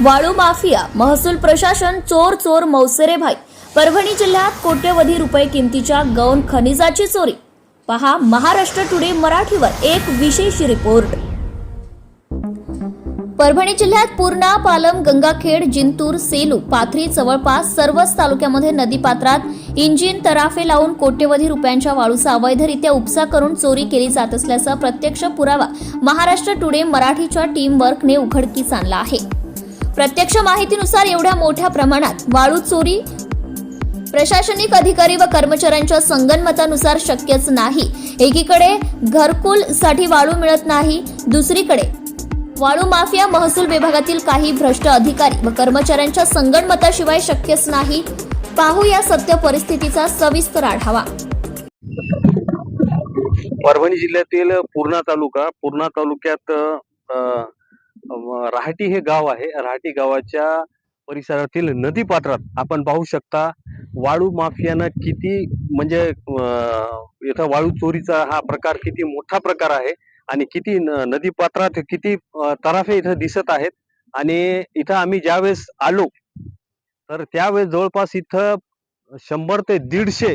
वाळू माफिया महसूल प्रशासन चोर चोर मौसेरे भाई. परभणी जिल्ह्यात कोट्यवधी रुपये किमतीच्या गौण खनिजाची चोरी. पहा महाराष्ट्र टुडे मराठीवर एक विशेष रिपोर्ट. परभणी जिल्ह्यात पूर्णा पालम गंगाखेड जिंतूर सेलू पाथरी जवळपास सर्वच तालुक्यामध्ये नदीपात्रात इंजिन तराफे लावून कोट्यवधी रुपयांच्या वाळूचा अवैधरित्या उपसा करून चोरी केली जात असल्याचा प्रत्यक्ष पुरावा महाराष्ट्र टुडे मराठीच्या टीम वर्कने उघडकीस आणला आहे. प्रत्यक्ष माहितीनुसार एवढ्या मोठ्या प्रमाणात वाळू चोरी प्रशासनिक अधिकारी व कर्मचाऱ्यांच्या संगनमतानुसार शक्यच नाही. एकीकडे घरकुलसाठी वाळू मिळत नाही दुसरीकडे वाळू माफिया महसूल विभागातील काही भ्रष्ट अधिकारी व कर्मचाऱ्यांच्या संगणमताशिवाय शक्यच नाही. पाहू या सत्य परिस्थितीचा सविस्तर आढावा. परभणी जिल्ह्यातील पूर्णा तालुका पूर्णा तालुक्यात राहाटी हे गाव आहे. राहाटी गावाच्या परिसरातील नदी पात्रात आपण पाहू शकता वाळू माफियानं किती म्हणजे इथं वाळू चोरीचा हा प्रकार किती मोठा प्रकार आहे आणि किती न- नदी पात्रात किती तराफे इथं दिसत आहेत. आणि इथं आम्ही ज्यावेळेस आलो तर त्यावेळेस जवळपास इथं शंभर ते दीडशे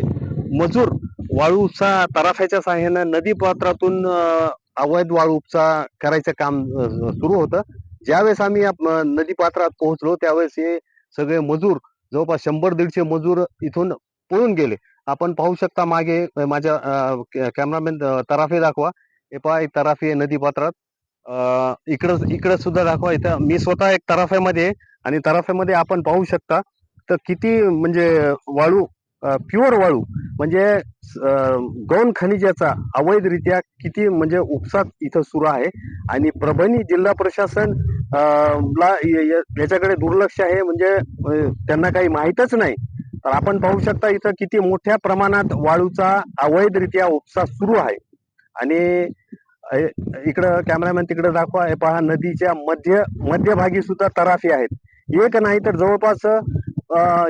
मजूर वाळूचा तराफ्याच्या साह्यानं नदी पात्रातून अवैध वाळू उपसा करायचं काम सुरू होतं. ज्यावेळेस आम्ही या, नदी पात्रात पोहोचलो त्यावेळेस हे सगळे मजूर जवळपास शंभर दीडशे मजूर इथून पळून गेले. आपण पाहू शकता मागे माझ्या कॅमेरामॅन तराफे दाखवा. हे पहा एक तराफी आहे नदी पात्रात. इकडं इकडं सुद्धा दाखवा. इथं मी स्वतः एक तराफ्यामध्ये आहे आणि तराफ्यामध्ये आपण पाहू शकता. तर किती म्हणजे वाळू प्युअर वाळू म्हणजे गौण खनिजाचा अवैधरित्या किती म्हणजे उपसात इथं सुरू आहे. आणि परभणी जिल्हा प्रशासन ला य- याच्याकडे दुर्लक्ष आहे म्हणजे त्यांना काही माहीतच नाही. तर आपण पाहू शकता इथं किती मोठ्या प्रमाणात वाळूचा अवैधरित्या उपसा सुरू आहे. आणि इकडं कॅमेरामॅन तिकडे दाखवा हे पहा नदीच्या मध्य मध्यभागी सुद्धा तराफी आहेत. एक नाही तर जवळपास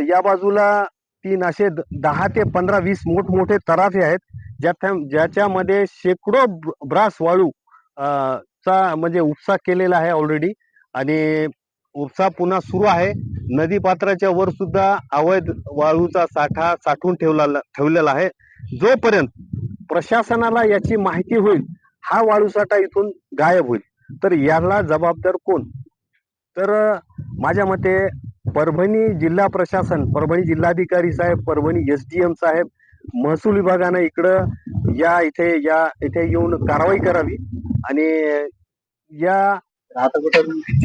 या बाजूला तीन असे द- दहा ते पंधरा वीस मोठमोठे तराफे आहेत. ज्यात ज्याच्यामध्ये शेकडो ब्रास वाळू चा म्हणजे उपसा केलेला आहे ऑलरेडी आणि उपसा पुन्हा सुरू आहे. नदी पात्राच्या वर सुद्धा अवैध वाळूचा साठा साठवून ठेवला ठेवलेला आहे. जोपर्यंत प्रशासनाला याची माहिती होईल हा वाळू साठा इथून गायब होईल. तर याला जबाबदार कोण? तर माझ्या मते परभणी जिल्हा प्रशासन परभणी जिल्हाधिकारी Saheb Parbhani S D M Saheb महसूल विभागानं इकडं या इथे या इथे येऊन कारवाई करावी आणि या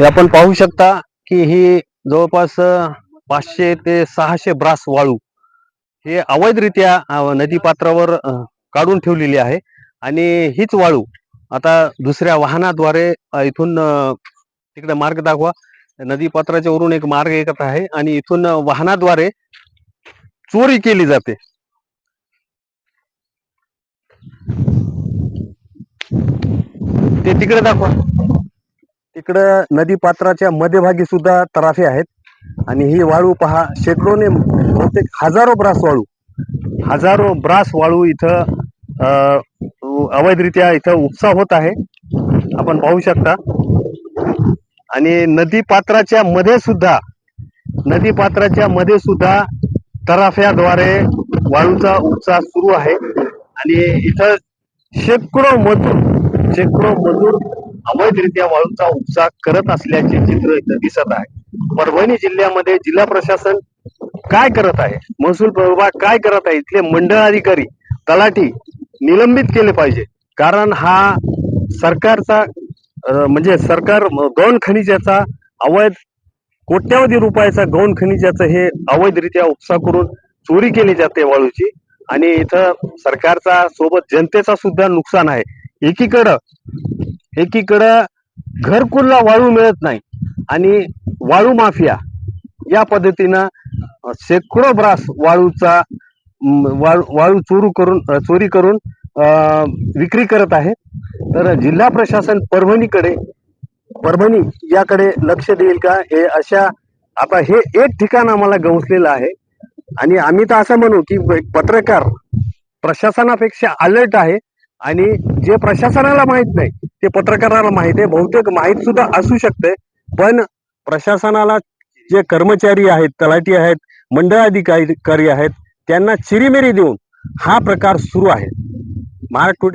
आपण पाहू शकता की ही जवळपास पाचशे ते सहाशे ब्रास वाळू हे अवैधरित्या नदी पात्रावर काढून ठेवलेली आहे. आणि हीच वाळू आता दुसऱ्या वाहनाद्वारे इथून तिकडे मार्ग दाखवा. नदी पात्राच्या वरून एक मार्ग येत आहे आणि इथून वाहनाद्वारे चोरी केली जाते. ते तिकडे दाखवा. तिकडं नदी पात्राच्या मध्यभागी सुद्धा तराफे आहेत. आणि ही वाळू पहा शेकडोने बहुतेक हजारो ब्रास वाळू. हजारो ब्रास वाळू इथं अं, अवैधरित्या इथं उपसा होत आहे. आपण पाहू शकता. आणि नदी पात्राच्या मध्ये सुद्धा नदी पात्राच्या मध्ये सुद्धा तराफ्याद्वारे वाळूचा उपसा सुरू आहे. आणि इथं शेकडो मजूर शेकडो मजूर अवैधरित्या वाळूचा उपसा करत असल्याचे चित्र इथं दिसत आहे. परभणी जिल्ह्यामध्ये जिल्हा प्रशासन काय करत आहे? महसूल विभाग काय करत आहे? इथले मंडळ अधिकारी तलाठी निलंबित केले पाहिजे. कारण हा सरकारचा म्हणजे सरकार गौण खनिजाचा अवैध कोट्यावधी रुपयाचा गौण खनिजाचं हे अवैधरित्या उपसा करून चोरी केली जाते वाळूची. आणि इथं सरकारचा सोबत जनतेचा सुद्धा नुकसान आहे. एकीकडं एकीकडं घरकुलला वाळू मिळत नाही आणि वाळू माफिया या पद्धतीनं शेकडो ब्रास वाळूचा वाळू वाळू चोरू करून चोरी करून विक्री करत आहे. तर जिल्हा प्रशासन परभणीकडे परभणी याकडे लक्ष देईल का? हे अशा आता हे एक ठिकाण आम्हाला गवसलेलं आहे. आणि आम्ही तर असं म्हणू की एक पत्रकार प्रशासनापेक्षा अलर्ट आहे. आणि जे प्रशासनाला माहीत नाही ते पत्रकाराला माहीत आहे. बहुतेक माहीत सुद्धा असू शकते. पण प्रशासनाला जे कर्मचारी आहेत तलाठी आहेत मंडळ अधिकारी आहेत त्यांना चिरीमिरी देऊन हा प्रकार सुरू आहे. महाराष्ट्र